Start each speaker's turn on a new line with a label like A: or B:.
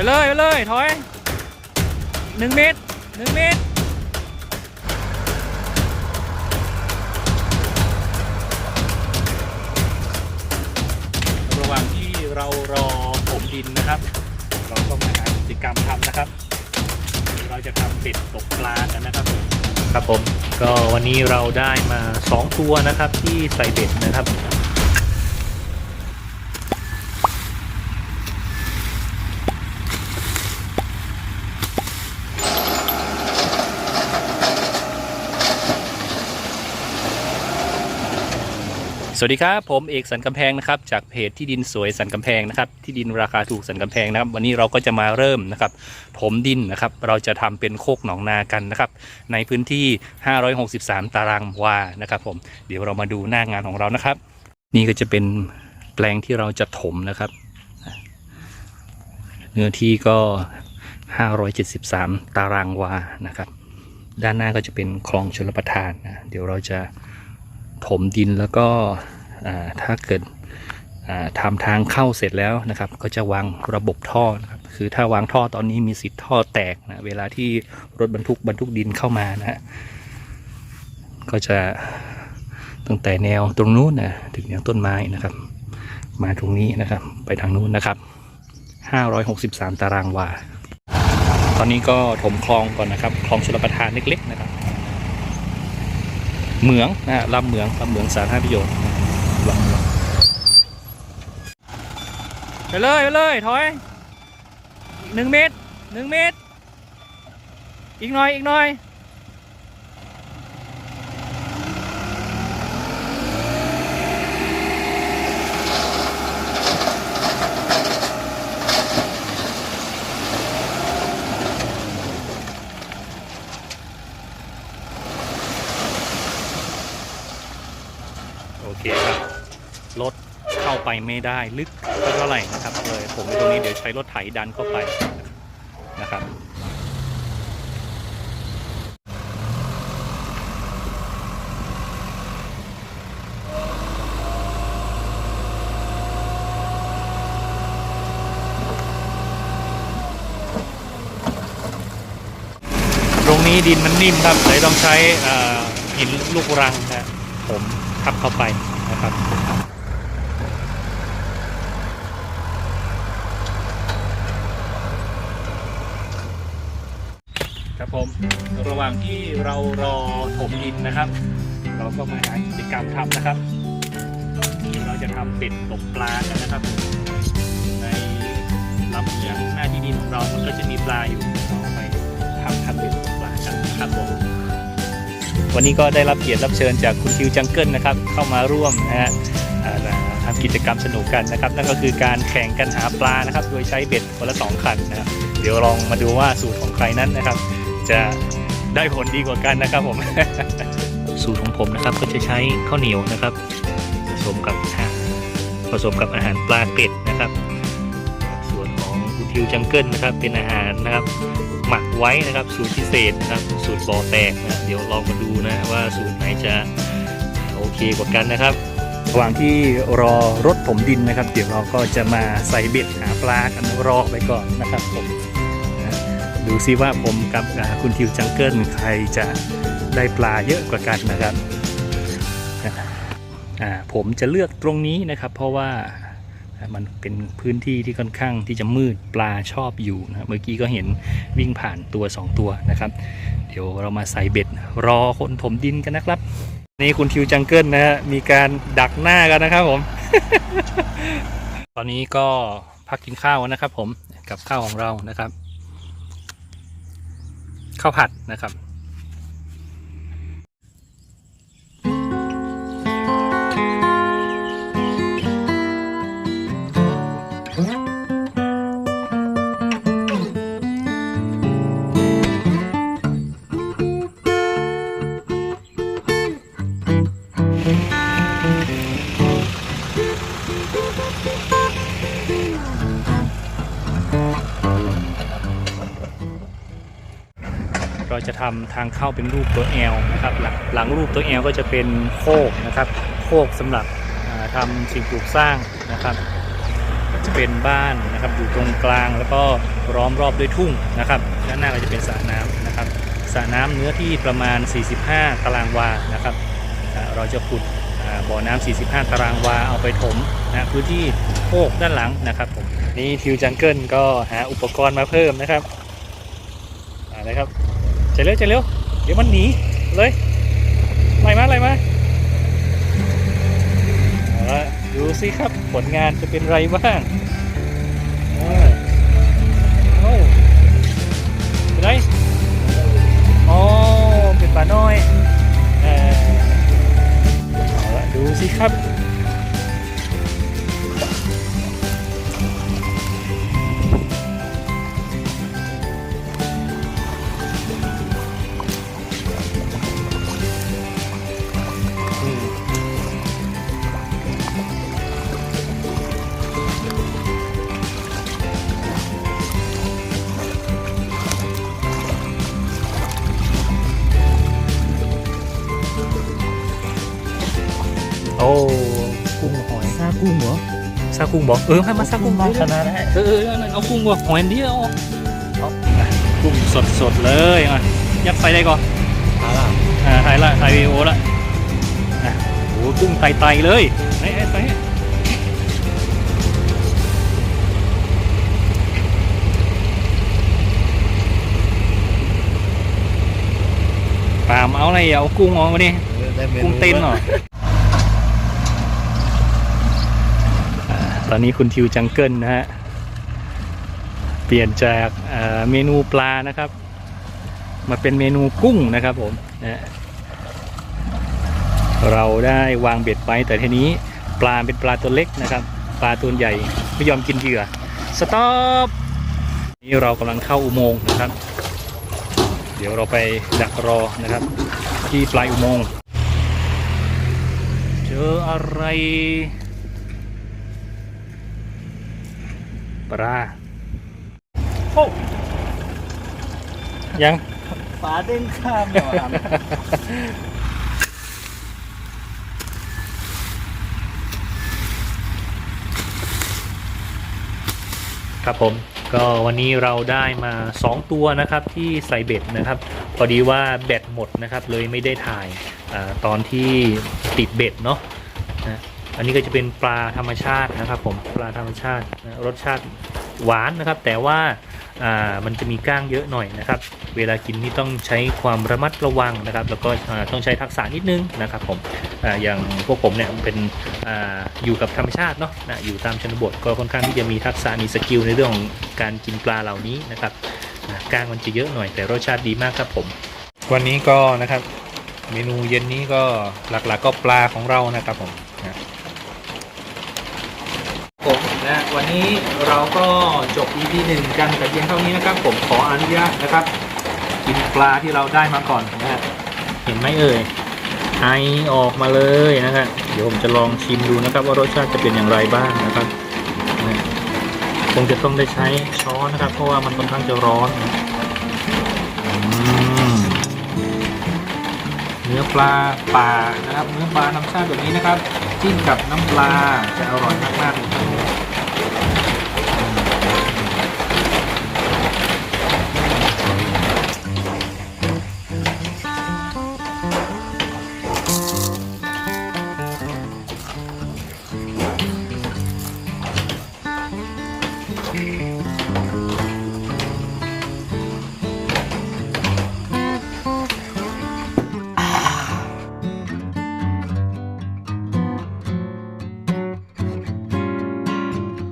A: ไปเลยไปเลยถอยหนึ่งเมตรหนึ่งเมตรระหว่างที่เรารอผมดินนะครับ เราก็มาหากิจกรรมทำนะครับ เราจะทำเป็ดตกปลากันนะครับ ครับผมก็วันนี้เราได้มา 2 ตัวนะครับที่ใส่เบ็ดนะครับ สวัสดีครับ ผมเอกสันกำแพงนะครับจากเพจที่ดินสวยสันกำแพงนะครับที่ดินราคาถูกสันกำแพงนะครับ วันนี้เราก็จะมาเริ่มนะครับถมดินนะครับ เราจะทำเป็นโคกหนองนากันนะครับ ในพื้นที่ 563 ตารางวานะครับผมเดี๋ยวเรามาดูหน้างานของเรานะครับ นี่ก็จะเป็นแปลงที่เราจะถมนะครับ เนื้อที่ก็ 573 ตารางวานะครับ ด้านหน้าก็จะเป็นคลองชลประทานนะเดี๋ยวเราจะ ถมดินแล้วก็ถ้าเกิดอ่าทำทางเข้าเสร็จแล้วนะครับ ก็จะวางระบบท่อนะครับคือถ้าวางท่อตอนนี้มีสิทธิ์ท่อแตกนะเวลาที่รถบรรทุกบรรทุกดินเข้ามานะฮะก็จะตั้งแต่แนวตรงนู้นนะถึงแนวต้นไม้นะครับ มาตรงนี้นะครับ ไปทางนู้นนะครับ 563 ตารางวา ตอนนี้ก็ถมคลองก่อนนะครับ คลองชลประทานเล็กๆนะครับ เหมืองนะฮะลำเหมืองลำเหมืองสาธารณประโยชน์ลำเหมืองไปเลยไปเลยถอยหนึ่งเมตรหนึ่งเมตร อีกหน่อยอีกหน่อยโอเคครับ รถเข้า ไปไม่ได้ลึกเท่าไหร่นะครับเลยผมตรงนี้เดี๋ยวใช้รถไถดันเข้าไปนะครับตรงนี้ดินมันนิ่มครับเลยต้องใช้หินลูกรังนะผมทับเข้าไปนะครับ ครับผมระหว่างที่เรารอถมดินนะครับ เราก็มาหากิจกรรมทำนะครับเราจะทำเป็ดตกปลากันนะครับ ในลำเหมืองหน้าที่ดินของเรามันก็จะมีปลาอยู่เราไปทำทำเป็ดตกปลากันนะครับผมวันนี้ก็ได้รับเกียรติรับเชิญจากคุณคิวจังเกิลนะครับ เข้ามาร่วมนะฮะทำกิจกรรมสนุกกันนะครับ นั่นก็คือการแข่งกันหาปลานะครับ โดยใช้เบ็ดคนละสองคันนะครับ เดี๋ยวลองมาดูว่าสูตรของใครนั้นนะครับ จะได้ผลดีกว่ากันนะครับผม สูตรของผมนะครับก็จะใช้ข้าวเหนียวนะครับ ผสมกับผสมกับอาหารปลาเป็ดนะครับ ส่วนของคุทิวจังเกิลนะครับ เป็นอาหารนะครับ หมักไว้นะครับ สูตรพิเศษนะครับ สูตรบ่อแตกนะเดี๋ยวลองมาดูนะว่าสูตรไหนจะโอเคกว่ากันนะครับระหว่างที่รอรถผมดินนะครับ เดี๋ยวเราก็จะมาใส่เบ็ดหาปลากันรอไปก่อนนะครับผม ดูซิว่าผมกับคุณทิวจังเกิลใครจะได้ปลาเยอะกว่ากันนะครับผมจะเลือกตรงนี้นะครับ เพราะว่ามันเป็นพื้นที่ที่ค่อนข้างที่จะมืดปลาชอบอยู่นะเมื่อกี้ก็เห็นวิ่งผ่านตัว 2 ตัวนะครับ เดี๋ยวเรามาใส่เบ็ด รอคนถมดินกันนะครับ นี่คุณทิวจังเกิลนะฮะมีการดักหน้ากันนะครับผม ตอนนี้ก็พักกินข้าวนะครับผมกับข้าวของเรานะครับ ข้าวผัดนะครับ จะทำทางเข้าเป็นรูปตัว L นะครับหลังหลังรูปตัว L ก็จะเป็นโคกนะครับ โคกสำหรับอ่าทำสิ่งปลูกสร้างนะครับ จะเป็นบ้านนะครับอยู่ตรงกลางแล้วก็ล้อมรอบด้วยทุ่งนะครับด้านหน้าก็จะเป็นสระน้ำนะครับสระน้ำเนื้อที่ประมาณ 45 ตารางวานะครับ เราจะขุดบ่อน้ำ45 ตารางวาเอาไปถมนะพื้นที่โคกด้านหลังนะครับผมนี่ทิวจังเกิลก็หาอุปกรณ์มาเพิ่มนะครับอ่านะครับ เร็วเจเร็ว เดี๋ยวมันหนี เลยไล่มาไล่มาเอาละดูสิครับผลงานจะเป็นไรบ้าง
B: ซากุ้ง
A: บอกเออให้มาซากุ้ง
B: มา
A: เดี๋ยว
B: ชนะได้
A: เออเออเอาเอากุ้งว่ะหอยอันเดียวเอาอะกุ้งสดสดๆเลยอะยัดไฟได้ก่อน
B: เอาล่ะ
A: อ่าถ่ายละถ่ายวีดีโอละอะโอ้กุ้งไตไตๆเลยไอ้ไอ้ไปปามเอาอะไรอะเอากุ้งออกมาดิ
B: ได้ม
A: กุ้งเต้นเหรออ่า ตอนนี้คุณทิวจังเกิลนะฮะ เปลี่ยนจากเมนูปลานะครับ มาเป็นเมนูกุ้งนะครับผมนะเราได้วางเบ็ดไว้แต่ทีนี้ปลาเป็นปลาตัวเล็กนะครับ ปลาตัวใหญ่ไม่ยอมกินเหยื่อสต็อปนี่เรากำลังเข้าอุโมงค์นะครับ เดี๋ยวเราไปดักรอนะครับ ที่ปลายอุโมงค์เจออะไร ปลาโอ้ยัง
B: ฝาเด้งข้ามเนี่ยว่ะ
A: ครับผมก็วันนี้เราได้มา 2 ตัวนะครับที่ใส่เบ็ดนะครับ พอดีว่าแบตหมดนะครับเลยไม่ได้ถ่ายอาตอนที่ติดเบ็ดเนาะนะ อันนี้ก็จะเป็นปลาธรรมชาตินะครับผมปลาธรรมชาติรสชาติหวานนะครับ แต่ว่ามันจะมีก้างเยอะหน่อยนะครับ เวลากินนี่ต้องใช้ความระมัดระวังนะครับ แล้วก็ต้องใช้ทักษะนิดนึงนะครับผมออย่างพวกผมเนี่ยเป็นออยู่กับธรรมชาติเนาะนะอยู่ตามชนบทก็ค่อนข้างที่จะมีทักษะมีสกิลในเรื่องของการกินปลาเหล่านี้นะครับก้างมันจะเยอะหน่อยแต่รสชาติดีมากครับผม วันนี้ก็นะครับเมนูเย็นนี้ก็หลักๆก็ปลาของเรานะครับผม นะวันนี้เราก็จบ EP หนึ่งกันแต่เพียงเท่านี้นะครับ ผมขออนุญาตนะครับ กินปลาที่เราได้มาก่อนนะฮะเห็นไหมเอ่ยไอออกมาเลยนะครับเดี๋ยวผมจะลองชิมดูนะครับ ว่ารสชาติจะเป็นอย่างไรบ้างนะครับคงจะต้องได้ใช้ช้อนนะครับ เพราะว่ามันค่อนข้างจะร้อนอเนื้อปลาป่านะครับ เนื้อปลาน้ำชาติแบบนี้นะครับจิ้มกับน้ำปลาจะอร่อยมากๆเลย